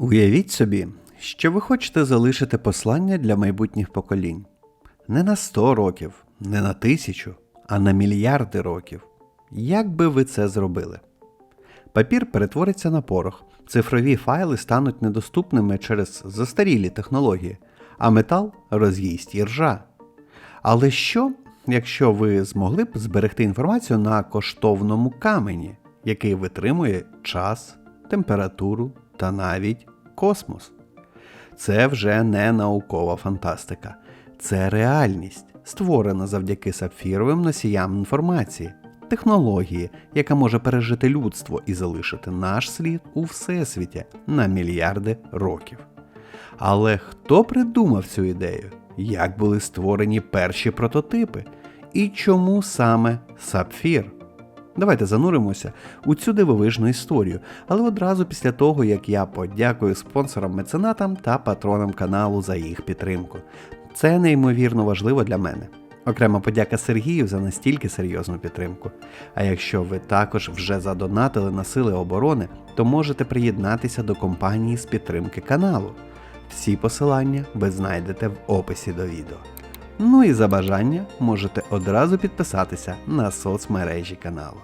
Уявіть собі, що ви хочете залишити послання для майбутніх поколінь. Не на 100 років, не на тисячу, а на мільярди років. Як би ви це зробили? Папір перетвориться на порох, цифрові файли стануть недоступними через застарілі технології, а метал роз'їсть іржа. Але що, якщо ви змогли б зберегти інформацію на коштовному камені, який витримує час, температуру та навіть космос? Це вже не наукова фантастика, це реальність, створена завдяки сапфіровим носіям інформації, технології, яка може пережити людство і залишити наш слід у всесвіті на мільярди років. Але хто придумав цю ідею? Як були створені перші прототипи? І чому саме сапфір? Давайте зануримося у цю дивовижну історію, але одразу після того, як я подякую спонсорам, меценатам та патронам каналу за їх підтримку. Це неймовірно важливо для мене. Окрема подяка Сергію за настільки серйозну підтримку. А якщо ви також вже задонатили на сили оборони, то можете приєднатися до компанії з підтримки каналу. Всі посилання ви знайдете в описі до відео. Ну і за бажання можете одразу підписатися на соцмережі каналу.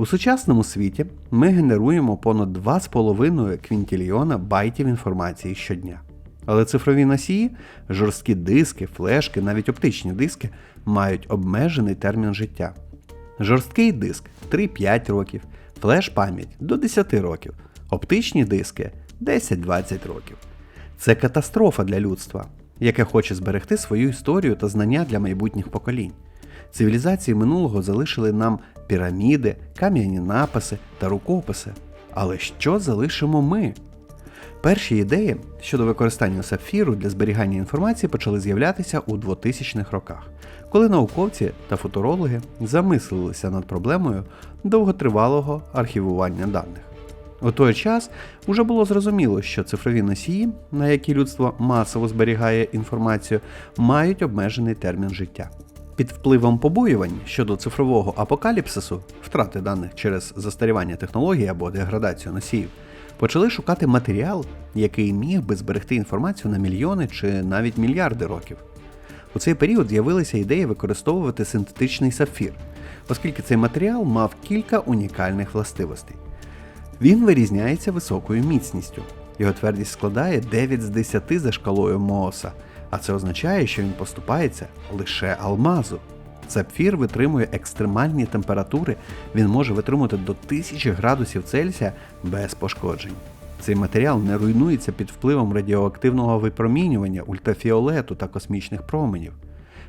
У сучасному світі ми генеруємо понад 2,5 квінтільйона байтів інформації щодня. Але цифрові носії, жорсткі диски, флешки, навіть оптичні диски мають обмежений термін життя. Жорсткий диск 3-5 років, флеш-пам'ять до 10 років, оптичні диски 10-20 років. Це катастрофа для людства, яке хоче зберегти свою історію та знання для майбутніх поколінь. Цивілізації минулого залишили нам піраміди, кам'яні написи та рукописи. Але що залишимо ми? Перші ідеї щодо використання сапфіру для зберігання інформації почали з'являтися у 2000-х роках, коли науковці та футурологи замислилися над проблемою довготривалого архівування даних. У той час уже було зрозуміло, що цифрові носії, на які людство масово зберігає інформацію, мають обмежений термін життя. Під впливом побоювань щодо цифрового апокаліпсису, втрати даних через застарівання технологій або деградацію носіїв, почали шукати матеріал, який міг би зберегти інформацію на мільйони чи навіть мільярди років. У цей період з'явилися ідеї використовувати синтетичний сапфір, оскільки цей матеріал мав кілька унікальних властивостей. Він вирізняється високою міцністю. Його твердість складає 9 з 10 за шкалою Мооса, а це означає, що він поступається лише алмазу. Сапфір витримує екстремальні температури, він може витримувати до 1000 градусів Цельсія без пошкоджень. Цей матеріал не руйнується під впливом радіоактивного випромінювання, ультрафіолету та космічних променів.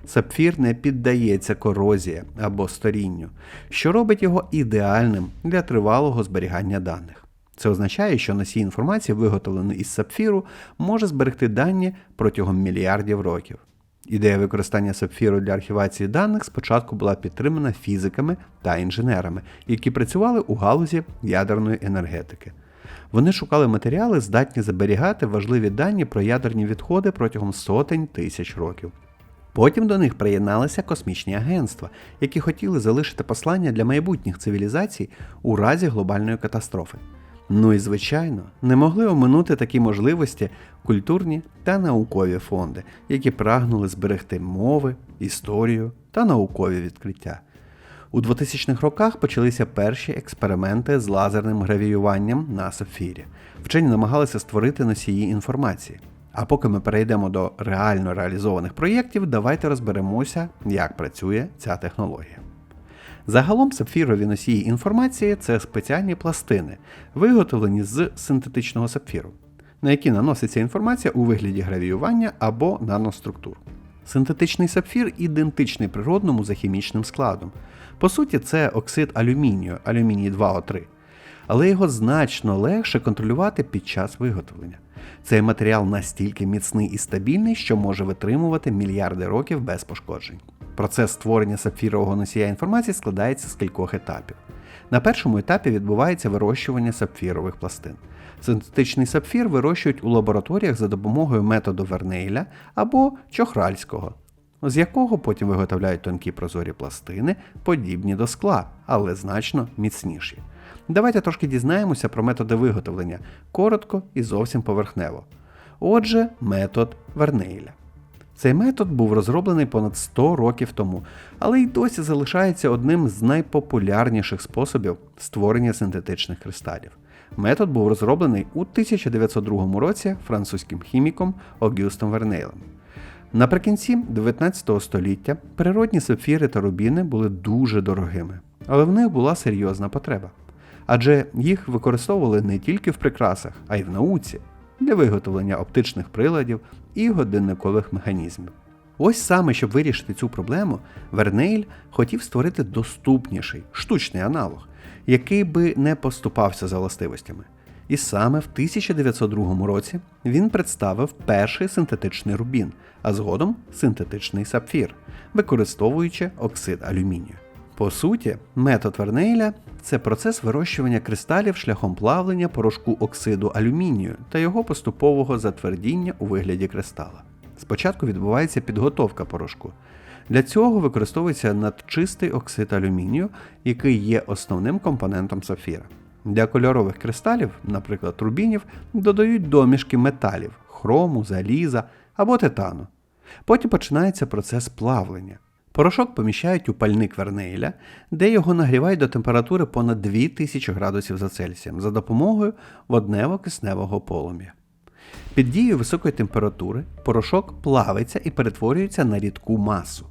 Сапфір не піддається корозії або старінню, що робить його ідеальним для тривалого зберігання даних. Це означає, що носій інформації, виготовлений із сапфіру, може зберегти дані протягом мільярдів років. Ідея використання сапфіру для архівації даних спочатку була підтримана фізиками та інженерами, які працювали у галузі ядерної енергетики. Вони шукали матеріали, здатні зберігати важливі дані про ядерні відходи протягом сотень тисяч років. Потім до них приєдналися космічні агентства, які хотіли залишити послання для майбутніх цивілізацій у разі глобальної катастрофи. Ну і звичайно, не могли оминути такі можливості культурні та наукові фонди, які прагнули зберегти мови, історію та наукові відкриття. У 2000-х роках почалися перші експерименти з лазерним гравіюванням на сапфірі. Вчені намагалися створити носії інформації. А поки ми перейдемо до реально реалізованих проєктів, давайте розберемося, як працює ця технологія. Загалом сапфірові носії інформації це спеціальні пластини, виготовлені з синтетичного сапфіру, на які наноситься інформація у вигляді гравіювання або наноструктур. Синтетичний сапфір ідентичний природному за хімічним складом. По суті, це оксид алюмінію, алюміній 2О3, але його значно легше контролювати під час виготовлення. Цей матеріал настільки міцний і стабільний, що може витримувати мільярди років без пошкоджень. Процес створення сапфірового носія інформації складається з кількох етапів. На першому етапі відбувається вирощування сапфірових пластин. Синтетичний сапфір вирощують у лабораторіях за допомогою методу Вернейля або Чохральського. з якого потім виготовляють тонкі прозорі пластини, подібні до скла, але значно міцніші. Давайте трошки дізнаємося про методи виготовлення коротко і зовсім поверхнево. Отже, метод Вернейля. Цей метод був розроблений понад 100 років тому, але й досі залишається одним з найпопулярніших способів створення синтетичних кристалів. Метод був розроблений у 1902 році французьким хіміком Огюстом Вернейлем. Наприкінці 19 століття природні сапфіри та рубіни були дуже дорогими, але в них була серйозна потреба. Адже їх використовували не тільки в прикрасах, а й в науці для виготовлення оптичних приладів і годинникових механізмів. Ось саме, щоб вирішити цю проблему, Вернейль хотів створити доступніший штучний аналог, який би не поступався за властивостями. І саме в 1902 році він представив перший синтетичний рубін, а згодом синтетичний сапфір, використовуючи оксид алюмінію. По суті, метод Вернейля це процес вирощування кристалів шляхом плавлення порошку оксиду алюмінію та його поступового затвердіння у вигляді кристала. Спочатку відбувається підготовка порошку. Для цього використовується надчистий оксид алюмінію, який є основним компонентом сапфіра. Для кольорових кристалів, наприклад, рубінів, додають домішки металів хрому, заліза або титану. Потім починається процес плавлення. Порошок поміщають у пальник Вернейля, де його нагрівають до температури понад 2000 градусів за Цельсієм за допомогою воднево-кисневого полум'я. Під дією високої температури порошок плавиться і перетворюється на рідку масу.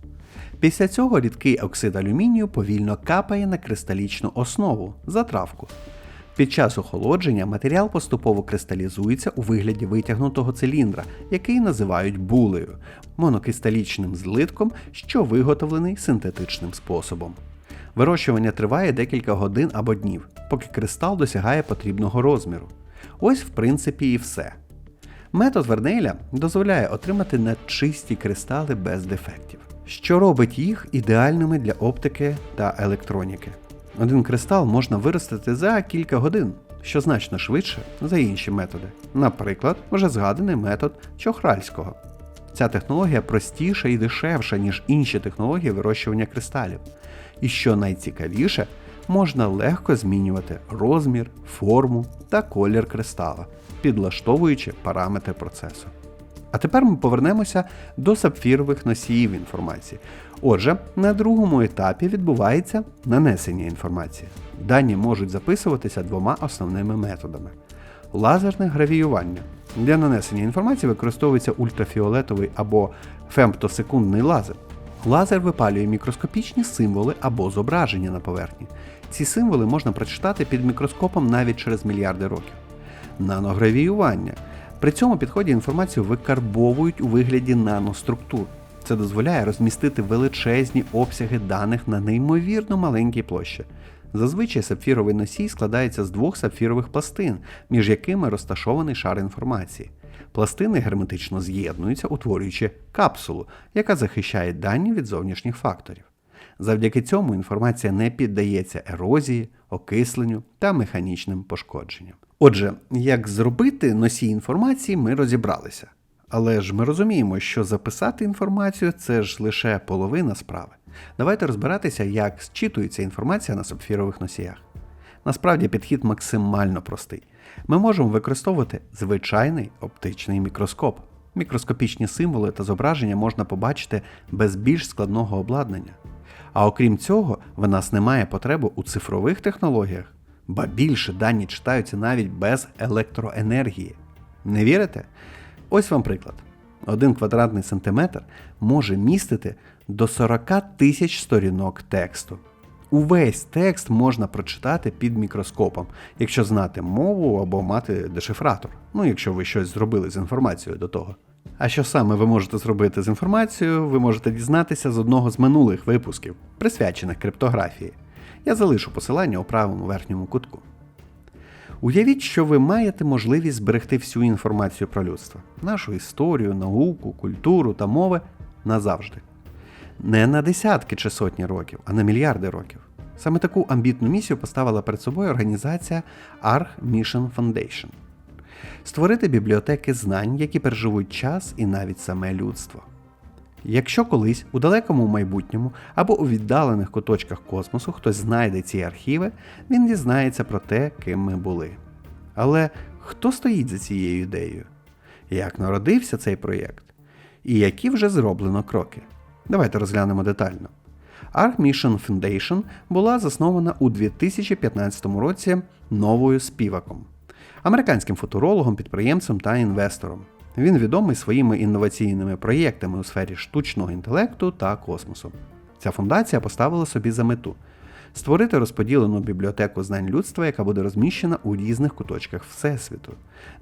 Після цього рідкий оксид алюмінію повільно капає на кристалічну основу затравку. Під час охолодження матеріал поступово кристалізується у вигляді витягнутого циліндра, який називають булею, монокристалічним злитком, що виготовлений синтетичним способом. Вирощування триває декілька годин або днів, поки кристал досягає потрібного розміру. Ось, в принципі, і все. Метод Вернейля дозволяє отримати надчисті кристали без дефектів, що робить їх ідеальними для оптики та електроніки. Один кристал можна виростити за кілька годин, що значно швидше за інші методи. Наприклад, вже згаданий метод Чохральського. Ця технологія простіша і дешевша, ніж інші технології вирощування кристалів. І що найцікавіше, можна легко змінювати розмір, форму та колір кристала, підлаштовуючи параметри процесу. А тепер ми повернемося до сапфірових носіїв інформації. Отже, на другому етапі відбувається нанесення інформації. Дані можуть записуватися двома основними методами: лазерне гравіювання. Для нанесення інформації використовується ультрафіолетовий або фемтосекундний лазер. Лазер випалює мікроскопічні символи або зображення на поверхні. Ці символи можна прочитати під мікроскопом навіть через мільярди років. Наногравіювання. При цьому підході інформацію викарбовують у вигляді наноструктур. Це дозволяє розмістити величезні обсяги даних на неймовірно маленькій площі. Зазвичай сапфіровий носій складається з двох сапфірових пластин, між якими розташований шар інформації. Пластини герметично з'єднуються, утворюючи капсулу, яка захищає дані від зовнішніх факторів. Завдяки цьому інформація не піддається ерозії, окисленню та механічним пошкодженням. Отже, як зробити носій інформації, ми розібралися. Але ж ми розуміємо, що записати інформацію це ж лише половина справи. Давайте розбиратися, як зчитується інформація на сапфірових носіях. Насправді підхід максимально простий. Ми можемо використовувати звичайний оптичний мікроскоп. Мікроскопічні символи та зображення можна побачити без більш складного обладнання. А окрім цього, в нас немає потреби у цифрових технологіях, ба більше дані читаються навіть без електроенергії. Не вірите? Ось вам приклад. Один квадратний сантиметр може містити до 40 тисяч сторінок тексту. Увесь текст можна прочитати під мікроскопом, якщо знати мову або мати дешифратор. Ну, якщо ви щось зробили з інформацією до того. А що саме ви можете зробити з інформацією, ви можете дізнатися з одного з минулих випусків, присвячених криптографії. Я залишу посилання у правому верхньому кутку. Уявіть, що ви маєте можливість зберегти всю інформацію про людство, нашу історію, науку, культуру та мови назавжди. Не на десятки чи сотні років, а на мільярди років. Саме таку амбітну місію поставила перед собою організація Arch Mission Foundation створити бібліотеки знань, які переживуть час і навіть саме людство. Якщо колись у далекому майбутньому або у віддалених куточках космосу хтось знайде ці архіви, він дізнається про те, ким ми були. Але хто стоїть за цією ідеєю? Як народився цей проєкт? І які вже зроблено кроки? Давайте розглянемо детально. Arc Mission Foundation була заснована у 2015 році новою співаком, американським футурологом, підприємцем та інвестором. Він відомий своїми інноваційними проєктами у сфері штучного інтелекту та космосу. Ця фундація поставила собі за мету створити розподілену бібліотеку знань людства, яка буде розміщена у різних куточках Всесвіту,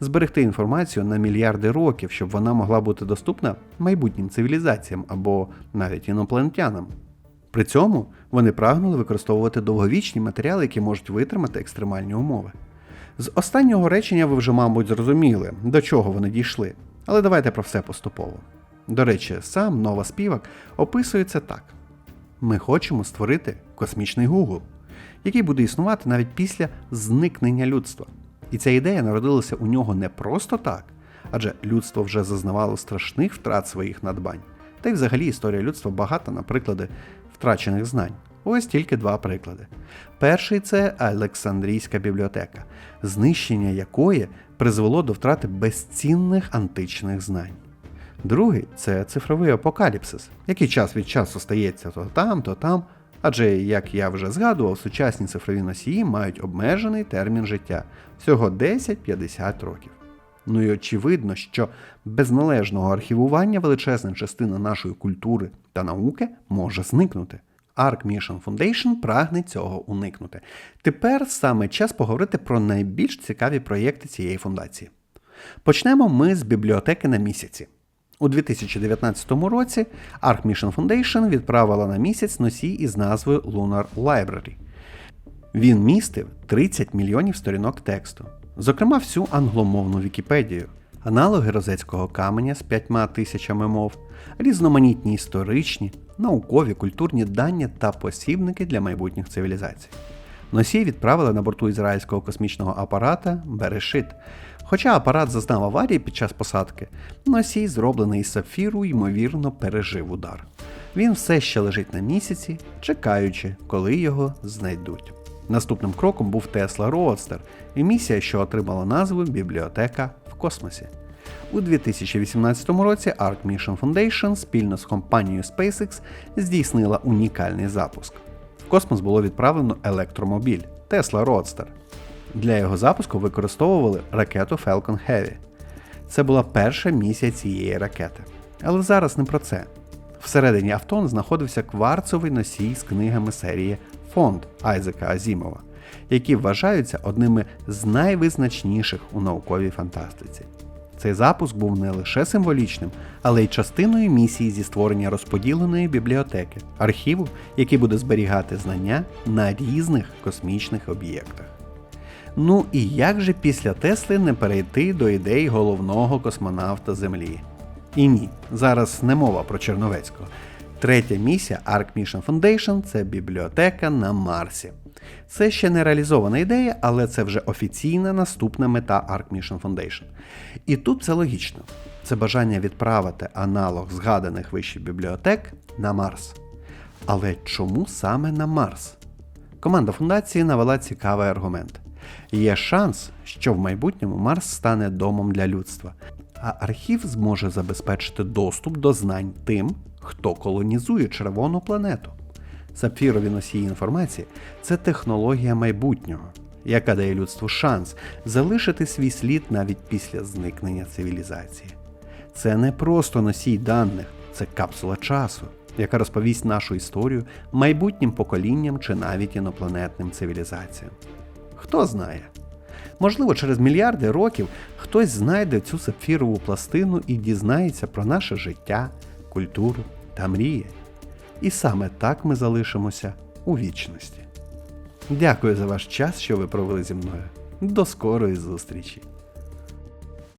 зберегти інформацію на мільярди років, щоб вона могла бути доступна майбутнім цивілізаціям або навіть інопланетянам. При цьому вони прагнули використовувати довговічні матеріали, які можуть витримати екстремальні умови. З останнього речення ви вже, мабуть, зрозуміли, до чого вони дійшли, але давайте про все поступово. До речі, сам нова співак описується так: ми хочемо створити космічний Google, який буде існувати навіть після зникнення людства. І ця ідея народилася у нього не просто так, адже людство вже зазнавало страшних втрат своїх надбань. Та й взагалі історія людства багата на приклади втрачених знань. Ось тільки два приклади. Перший це Олександрійська бібліотека, знищення якої призвело до втрати безцінних античних знань. Другий це цифровий апокаліпсис, який час від часу стається то там, то там. Адже, як я вже згадував, сучасні цифрові носії мають обмежений термін життя всього 10-50 років. Ну і очевидно, що без належного архівування величезна частина нашої культури та науки може зникнути. Arc Mission Foundation прагне цього уникнути. Тепер саме час поговорити про найбільш цікаві проєкти цієї фундації. Почнемо ми з бібліотеки на місяці. У 2019 році Arc Mission Foundation відправила на місяць носій із назвою Lunar Library. Він містив 30 мільйонів сторінок тексту, зокрема всю англомовну Вікіпедію, аналоги розецького каменя з 5 тисячами мов, різноманітні історичні, наукові, культурні дані та посібники для майбутніх цивілізацій. Носій відправили на борту ізраїльського космічного апарата Берешит. Хоча апарат зазнав аварії під час посадки, носій, зроблений із сапфіру, ймовірно, пережив удар. Він все ще лежить на місяці, чекаючи, коли його знайдуть. Наступним кроком був Tesla Roadster і місія, що отримала назву Бібліотека в космосі. У 2018 році Arc Mission Foundation спільно з компанією SpaceX здійснила унікальний запуск. В космос було відправлено електромобіль Tesla Roadster. Для його запуску використовували ракету Falcon Heavy. Це була перша місія цієї ракети. Але зараз не про це. Всередині авто знаходився кварцовий носій з книгами серії Фонд Айзека Азімова, які вважаються одними з найвизначніших у науковій фантастиці. Цей запуск був не лише символічним, але й частиною місії зі створення розподіленої бібліотеки, архіву, який буде зберігати знання на різних космічних об'єктах. Ну і як же після Тесли не перейти до ідей головного космонавта Землі? І ні, зараз не мова про Черновецького. Третя місія Arc Mission Foundation це бібліотека на Марсі. Це ще не реалізована ідея, але це вже офіційна наступна мета Arc Mission Foundation. І тут це логічно. Це бажання відправити аналог згаданих вище бібліотек на Марс. Але чому саме на Марс? Команда фундації навела цікавий аргумент. Є шанс, що в майбутньому Марс стане домом для людства, а архів зможе забезпечити доступ до знань тим, хто колонізує червону планету. Сапфірові носії інформації це технологія майбутнього, яка дає людству шанс залишити свій слід навіть після зникнення цивілізації. Це не просто носій даних, це капсула часу, яка розповість нашу історію майбутнім поколінням чи навіть інопланетним цивілізаціям. Хто знає? Можливо, через мільярди років хтось знайде цю сапфірову пластину і дізнається про наше життя, культуру та мрії. І саме так ми залишимося у вічності. Дякую за ваш час, що ви провели зі мною. До скорої зустрічі!